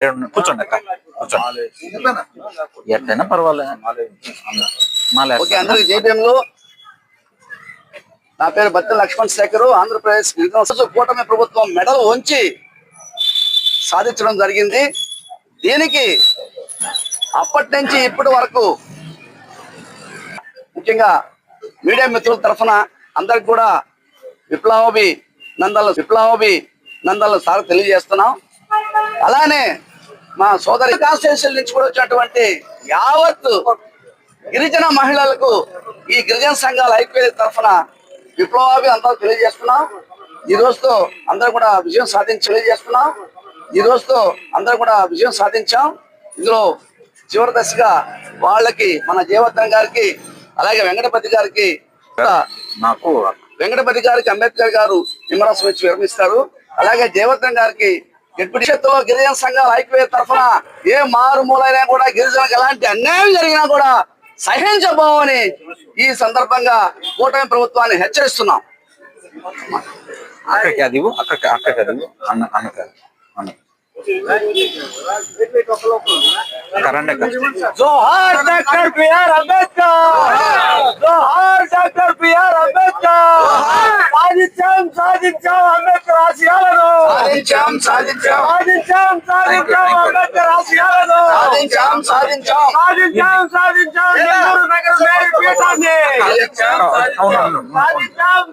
కూర్చోండి అక్క. కూర్చోండి. ఎట్లయినా పర్వాలేదు అందరికి నా పేరు బత్త లక్ష్మణ్ శేఖర్ ఆంధ్రప్రదేశ్ కూటమి ప్రభుత్వం మెడల్ ఉంచి సాధించడం జరిగింది. దీనికి అప్పటి నుంచి ఇప్పటి వరకు ముఖ్యంగా మీడియా మిత్రుల తరఫున అందరికి కూడా విప్లవాభి నందల విప్లవాభి నందల సార్ తెలియజేస్తున్నాం. అలానే మా సోదరి కాన్స్టిట్యూషన్ నుంచి కూడా వచ్చినటువంటి యావత్ గిరిజన మహిళలకు ఈ గిరిజన సంఘాల ఐక్యత తరఫున విప్లవాభి అందరూ తెలియజేస్తున్నాం. ఈ రోజుతో అందరూ కూడా విజయం సాధించి తెలియజేస్తున్నాం. ఈ రోజుతో అందరూ కూడా విజయం సాధించాం. ఇందులో చివరి దశగా వాళ్ళకి మన జీవత్రం గారికి అలాగే వెంకటపతి గారికి నాకు వెంకటపతి గారికి అంబేద్కర్ గారు నిమ్మరసం ఇచ్చి విరమిస్తారు. అలాగే జయవర్ధన్ గారికి చేతిలో గిరిజన సంఘాల ఐక్యవేద తరఫున ఏ మారుమూలైనా కూడా గిరిజనకు ఎలాంటి అన్యాయం జరిగినా కూడా సహించబోమని ఈ సందర్భంగా కూటమి ప్రభుత్వాన్ని హెచ్చరిస్తున్నాం. అక్కడికి అది ఇవ్వు, అక్కడికి అక్కడికి అది ఇవ్వు. అన్న అన్నకి అది. అన్న. కరెంట్ అక్క. జోహార్ డాక్టర్ బిఆర్ అంబేద్కర్! జోహార్ డాక్టర్ బిఆర్ అంబేద్కర్! సాధించాం సాధించాం అంబేద్కర్ ఆశయాలను! సాధించాం సాధించాం. సాధించాం సాధించాం అంబేద్కర్ ఆశయాలను సాధించాం సాధించాం. సాధించాం సాధించాం నెల్లూరు నగర మేయర్ పీఠాన్ని. సాధించాం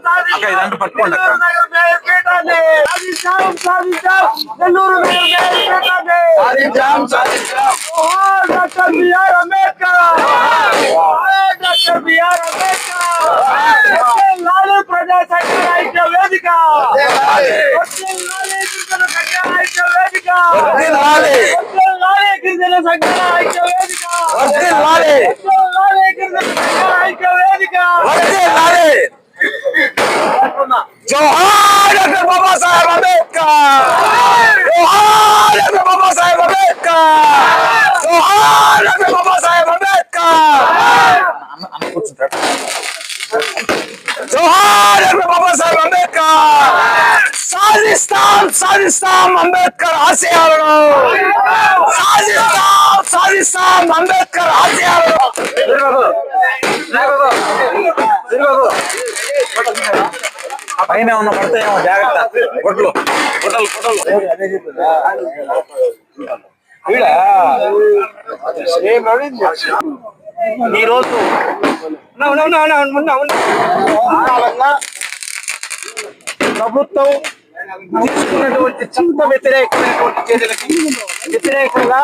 సాధించాం. నెల్లూరు నగర మేయర్ పీఠాన్ని. సాధించాం సాధించాం నెల్లూరు నగర మేయర్ పీఠాన్ని. సాధించాం సాధించాం. Doctor B R Ambedkar. Doctor B R Ambedkar. Lalu ప్రజా సంఘాల ఐక్య వేదిక. లాలే గిరిజన సంఘాల ఐక్య వేదిక లాలే గిరిజన సంఘాల ఐక్య వేదిక జోహార్ డాక్టర్ బాబాసాహెబ్ అంబేద్కర్ జోహార్ డాక్టర్ బాబాసాహెబ్ అంబేద్కర్ జోహార్ డాక్టర్ బాబాసాహెబ్ అంబేద్కర్ అన్న అన్న కూర్చుంటాడు జోహార్ డాక్టర్ బాబాసాహెబ్ అంబేద్కర్ సాధిస్తాం సాధిస్తాం అంబేద్కర్ ఆశయాలను. సాధిస్తాం సాధిస్తాం అంబేద్కర్ ఆశయాలను. పైన ఉన్న పడతాయేమో జాగ్రత్త. గుడ్లు గుడ్డలు గుడ్డలు ఈ రోజు కాలంగా ప్రభుత్వం తీసుకున్నటువంటి చట్ట వ్యతిరేకమైనటువంటి చర్యలకి వ్యతిరేకంగా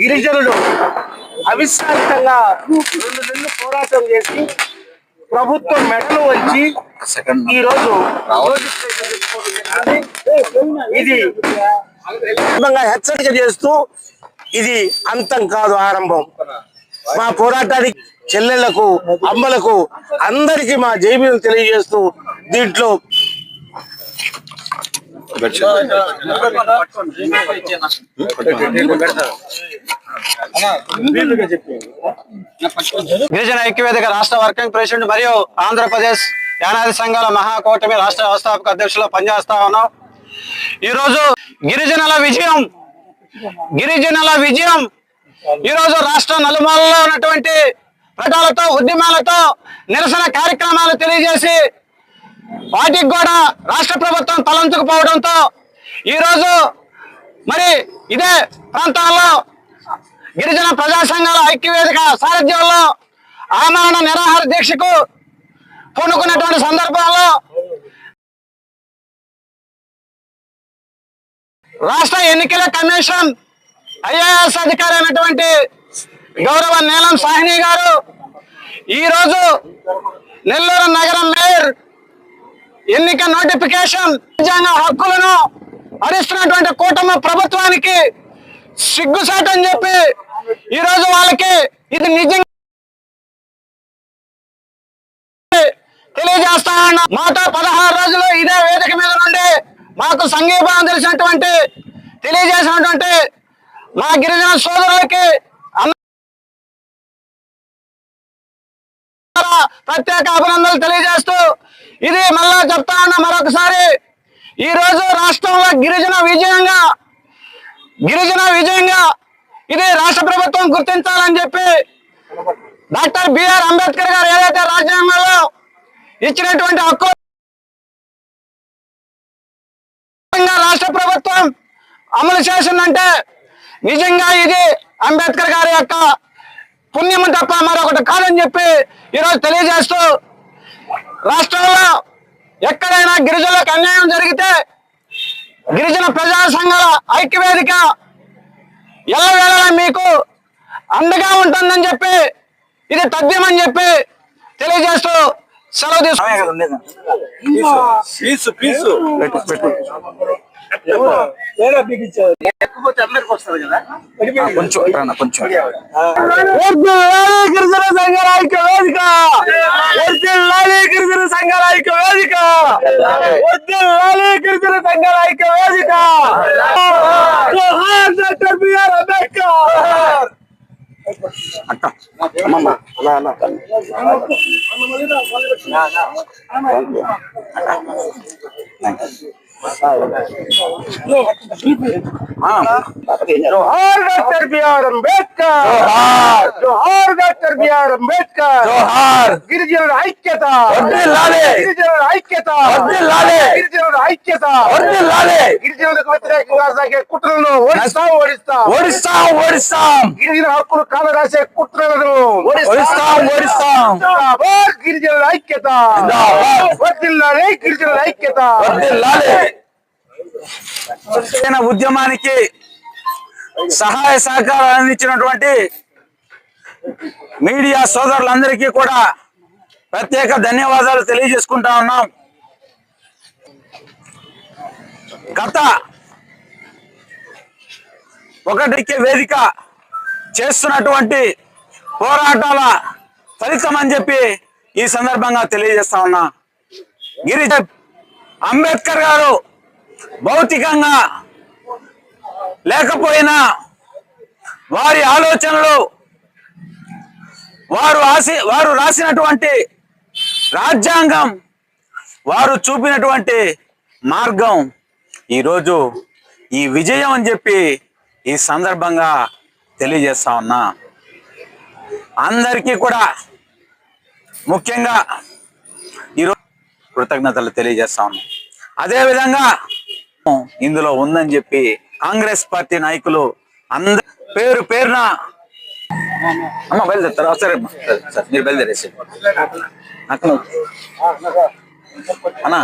గిరిజనులు అవిశ్రాంతంగా రెండు నెలలు పోరాటం చేసి ప్రభుత్వం మెడలు వచ్చి ఈ రోజు ఇది హెచ్చరిక చేస్తూ ఇది అంతం కాదు ఆరంభం. మా పోరాటానికి చెల్లెళ్ళకు అమ్మలకు అందరికీ మా జైబీలు తెలియజేస్తూ దీంట్లో గిరిజన ఐక్యవేదిక రాష్ట్ర వర్కింగ్ ప్రెసిడెంట్ మరియు ఆంధ్రప్రదేశ్ యానాది సంఘాల మహాకూటమి రాష్ట్ర వ్యవస్థాపక అధ్యక్షులు పనిచేస్తా ఉన్నాం. ఈరోజు గిరిజనుల విజయం గిరిజనుల విజయం. ఈరోజు రాష్ట్ర నలుమూలలో ఉన్నటువంటి పటాలతో ఉద్యమాలతో నిరసన కార్యక్రమాలు తెలియజేసి వాటికి కూడా రాష్ట్ర ప్రభుత్వం తలంచుకుపోవడంతో ఈరోజు మరి ఇదే ప్రాంతాల్లో గిరిజన ప్రజా సంఘాల ఐక్యవేదిక సారథ్యంలో ఆమరణ నిరాహార దీక్షకు పూనుకున్నటువంటి సందర్భంలో రాష్ట్ర ఎన్నికల కమిషన్ ఐఏఎస్ అధికారి అయినటువంటి గౌరవ నీలం సాహిని గారు ఈరోజు నెల్లూరు నగరం మేయర్ ఎన్నిక నోటిఫికేషన్ రాజ్యాంగ హక్కులను హరిస్తున్నటువంటి కూటమి ప్రభుత్వానికి సిగ్గుసాటని చెప్పి ఈ రోజు వాళ్ళకి ఇది నిజంగా తెలియజేస్తా ఉన్నా. మాతో పదహారు రోజులు ఇదే వేదిక మీద నుండి మాకు సంఘీభావం తెలిసినటువంటి తెలియజేసినటువంటి మా గిరిజన సోదరులకి ప్రత్యేక అభినందనలు తెలియజేస్తూ ఇది మళ్ళా చెప్తా ఉన్నా మరొకసారి. ఈ రోజు రాష్ట్రంలో గిరిజన విజయంగా గిరిజన విజయంగా ఇది రాష్ట్ర ప్రభుత్వం గుర్తించాలని చెప్పి డాక్టర్ బిఆర్ అంబేద్కర్ గారు ఏదైతే రాజ్యాంగంలో ఇచ్చినటువంటి హక్కు రాష్ట్ర ప్రభుత్వం అమలు చేసిందంటే నిజంగా ఇది అంబేద్కర్ గారి యొక్క పుణ్యము తప్ప మరొకటి కాదని చెప్పి ఈరోజు తెలియజేస్తూ రాష్ట్రంలో ఎక్కడైనా గిరిజనులకు అన్యాయం జరిగితే గిరిజన ప్రజా సంఘాల ఐక్యవేదిక ఎల్లవేళలా మీకు? అండగా ఉంటుందని చెప్పి ఇది తథ్యమని చెప్పి తెలియజేస్తూ సెలవు తీసుకు గిరిజన సంఘాల ఐక్య వేదిక వర్ధిల్లాలి గిరిజన సంఘాల ఐక్య వేదిక వర్ధిల్లాలి గిరిజన సంఘాల ఐక్య వేదిక డాక్టర్ బిఆర్ అంబేద్కర్ అట్ట అమ్మమ్మ అలా అలా ఆ, జోహార్ డాక్టర్ బిఆర్ అంబేద్కర్ జోహార్. జోహార్ డాక్టర్ బిఆర్ అంబేద్కర్ జోహార్ గిరిజనుల ఐక్యత వర్ధిల్లాలి. గిరిజనుల ఐక్యత వర్ధిల్లాలి. గిరిజనుల ఐక్యత వర్ధిల్లాలి. గిరిజనులకు వ్యతిరేకంగా సాగే కుట్రలను ఓడిస్తాం ఓడిస్తాం ఓడిస్తాం ఓడిస్తాం గిరిజన హక్కులు కాల రాసే కుట్రలను ఓడిస్తాం ఓడిస్తాం గిరిజనుల ఐక్యత. వర్ధిల్లాలి గిరిజనుల ఐక్యత వర్ధిల్లాలి. జన ఉద్యమానికి సహాయ సహకారాలు అందించినటువంటి మీడియా సోదరులందరికీ కూడా ప్రత్యేక ధన్యవాదాలు తెలియజేసుకుంటా ఉన్నాం. గత ఒకటికే వేదిక చేస్తున్నటువంటి పోరాటాల ఫలితం అని చెప్పి ఈ సందర్భంగా తెలియజేస్తా ఉన్నా. గిరిజ అంబేద్కర్ గారు భౌతికంగా లేకపోయినా వారి ఆలోచనలు వారు ఆసి వారు రాసినటువంటి రాజ్యాంగం వారు చూపినటువంటి మార్గం ఈరోజు ఈ విజయం అని చెప్పి ఈ సందర్భంగా తెలియజేస్తా ఉన్నా. అందరికీ కూడా ముఖ్యంగా ఈరోజు కృతజ్ఞతలు తెలియజేస్తా ఉన్నాం. అదేవిధంగా ఇందులో ఉందని చెప్పి కాంగ్రెస్ పార్టీ నాయకులు అందరు పేరు పేరున అమ్మ బయలుదేరుతారా? సరే అమ్మా. సరే, మీరు బయలుదేరేసి. అక్కడ అన్నా.